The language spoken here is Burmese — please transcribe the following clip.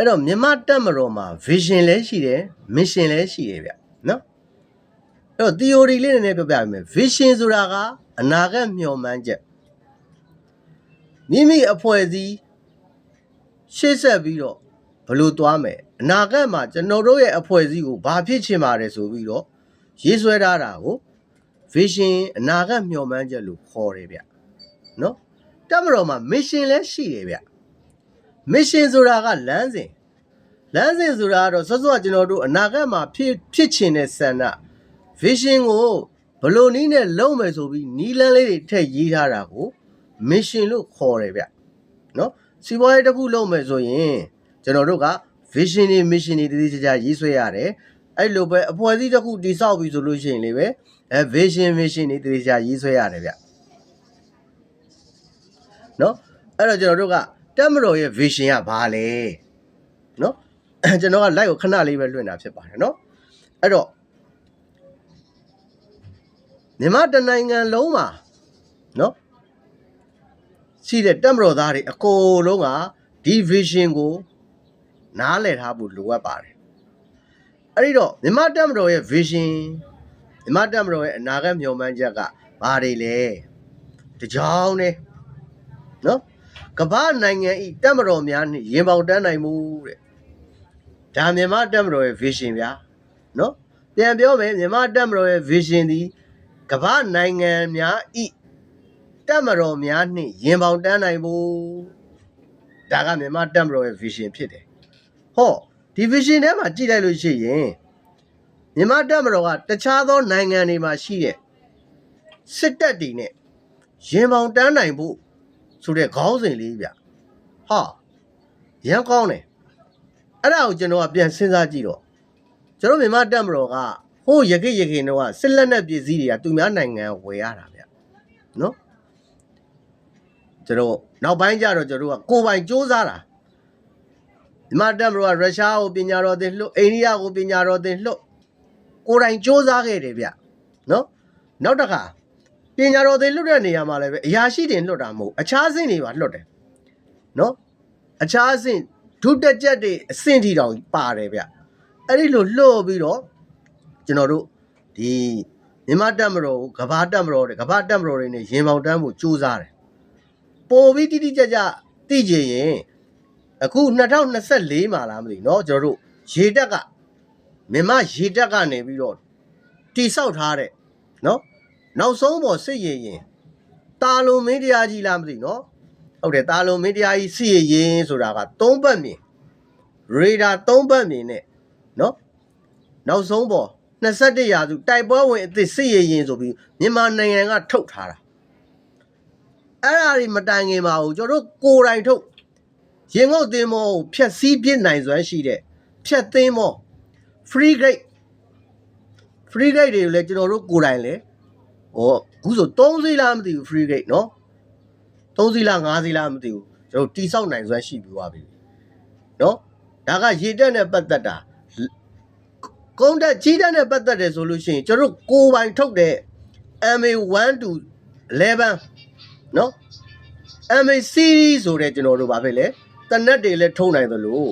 အဲ့တော့မြန်မာတက်မတော်မှာ vision လည်းရှိတယ် mission လည်းရှိတယ်ဗျနော်အဲ့တော့ theory လေးနည်းနည်းပြောပြပါမယ် vision ဆိုတာကအနာဂတ်မျှော်မှန်းချက်မိမိအဖွဲ့အစည်းရှေ့ဆက်ပြီးတော့ဘယ်လိုသွားမယ်အနာဂတ်မှာကျွန်တော်တို့ရဲ့အဖွဲ့အစည်းကိုဘာဖြစ်ချင်ပါတယ်ဆိုပြီးတော့ရေးဆွဲထားတာကို vision အနာဂတ်မျှော်မှန်းချက်လို့ခေါ်တယ်ဗျနော်တက်မတော်မှာ mission လည်းရှိတယ်ဗျ mission ဆိုတာကလမ်းစဉ်လမ်းစဉ်ဆိုတာကတော့စောစောကကျွန်တော်တို့အနာဂတ်မှာဖြစ်ဖြစ်ချင်တဲ့ဆန္ဒ vision ကိုဘယ်လိုနည်းနဲ့လုပ်မယ်ဆိုပြီးနီးလန်းလေးတွေထည့်ရေးထားတာကို mission လို့ခေါ်တယ်ဗျနော်စီးပွားရေးတစ်ခုလုပ်မယ်ဆိုရင်ကျွန်တော်တို့က vision တွေ mission တွေတည်တည်ကြကြရေးဆွဲရတယ်အဲ့လိုပဲအဖွဲ့အစည်းတစ်ခုတည်ဆောက်ပြီဆိုလို့ရှိရင်လေပဲအဲ vision mission တွေတည်တည်ကြကြရေးဆွဲရတယ်ဗျနော်အဲ့တော့ကျွန်တော်တို့က တက်မတော်ရဲ့ vision ကဘာလဲနော်ကျွန်တော်က live ကိုခဏလေးပဲလွှင့်တာဖြစ်ပါတယ်နော်အဲ့တော့မြန်မာတစ်နိုင်ငံလုံးမှာနော်ရှိတဲ့တက်မတော်သားတွေအကုန်လုံးကဒီ vision ကိုနားလည်ထားဖို့လိုအပ်ပါတယ်အဲ့ဒီတော့မြန်မာတက်မတော်ရဲ့ vision မြန်မာတက်မတော်ရဲ့အနာဂတ်မျှော်မှန်းချက်ကဘာတွေလဲတကြောင်နဲ့နော် ကမ္ဘာနိုင်ငံဤတက်မတော်များနှင့်ရင်ပေါင်တန်းနိုင်မှုတဲ့ဒါမြန်မာတက်မတော်ရဲ့ vision ဗျာနော်ပြန်ပြောမယ်မြန်မာတက်မတော်ရဲ့ vision ဒီကမ္ဘာနိုင်ငံများဤတက်မတော်များနှင့်ရင်ပေါင်တန်းနိုင်မှုဒါကမြန်မာတက်မတော်ရဲ့ vision ဖြစ်တယ်ဟောဒီ vision ထဲမှာကြည့်လိုက်လို့ရှိရင်မြန်မာတက်မတော်ကတခြားသောနိုင်ငံတွေမှာရှိတဲ့စစ်တပ်တွေနဲ့ရင်ပေါင်တန်းနိုင်ဖို့ ဆိုတဲ့ခေါင်းစဉ်လေးဗျဟာရန်ကောင်းတယ်အဲ့ဒါကိုကျွန်တော်ကပြန်စဉ်းစားကြည့်တော့ကျွန်တော်မြန်မာတက်မတော်ကဟိုးရခိရခိတော့ကစစ်လက်နက်ပစ္စည်းတွေကသူများနိုင်ငံဝယ်ရတာဗျနော်ကျွန်တော်နောက်ပိုင်းကျတော့ကျွန်တော်ကကိုယ်ပိုင်စူးစမ်းတာမြန်မာတက်မတော်ကရုရှားကိုပညာတော်သင်လွတ်အိန္ဒိယကိုပညာတော်သင်လွတ်ကိုယ်တိုင်စူးစမ်းခဲ့တယ်ဗျနော်နောက်တစ်ခါ ပညာတော်တွေလွတ်တဲ့နေရာမှာလည်းပဲအရာရှိတွေလွတ်တာမဟုတ်အခြားအဆင့်တွေပါလွတ်တယ်နော်အခြားအဆင့်ဒုတက်ချက်တွေအဆင့်ထိတောင်ပါတယ်ဗျအဲ့ဒီလိုလွတ်ပြီးတော့ကျွန်တော်တို့ဒီမြန်မာတက်မတော်ကိုကဘာတက်မတော်တွေကဘာတက်မတော်တွေနဲ့ရင်ပေါင်တန်းဖို့ကြိုးစားတယ်ပို့ပြီးတိတိကျကျသိကြရင်အခု2024မှာလားမသိဘူးเนาะကျွန်တော်တို့ရေတက်ကမြန်မာရေတက်ကနေပြီးတော့တိဆောက်ထားတဲ့เนาะ နောက်ဆုံးပေါ်စစ်ရင်ရင်တာလုံမင်းတရားကြီးလားမသိနော်ဟုတ်တယ်တာလုံမင်းတရားကြီးစစ်ရင်ရင်ဆိုတာက၃ဘက်မြင်ရေဒါ၃ဘက်မြင်နဲ့နော်နောက်ဆုံးပေါ်21ရာစုတိုက်ပွဲဝင်အသစ်စစ်ရင်ရင်ဆိုပြီးမြန်မာနိုင်ငံကထုတ်ထားတာအဲ့ဒါတွေမတိုင်ခင်ပါဘူးကျွန်တော်တို့ကိုယ်တိုင်ထုတ်ရင်ငုတ်သင်းမောကိုဖြတ်စည်းပြစ်နိုင်စွမ်းရှိတဲ့ဖြတ်သင်းမော free grade free grade တွေကိုလည်းကျွန်တော်တို့ကိုယ်တိုင်လည်း ဟောအခုဆို3စီးလားမသိဘူး free gate เนาะ3စီးလား5စီးလားမသိဘူးကျွန်တော်တိဆောက်နိုင်စွမ်းရှိပြီးသွားပြီเนาะဒါကရေတက်နဲ့ပတ်သက်တာကုန်းတက်ကြီးတက်နဲ့ပတ်သက်တယ်ဆိုလို့ရှိရင်ကျွန်တော်တို့ကိုယ်ပိုင်ထုတ်တဲ့ MA1 to 11เนาะ MA series ဆိုတဲ့ကျွန်တော်တို့ဗာပဲလေတနက်တွေလည်းထုံနိုင်သလို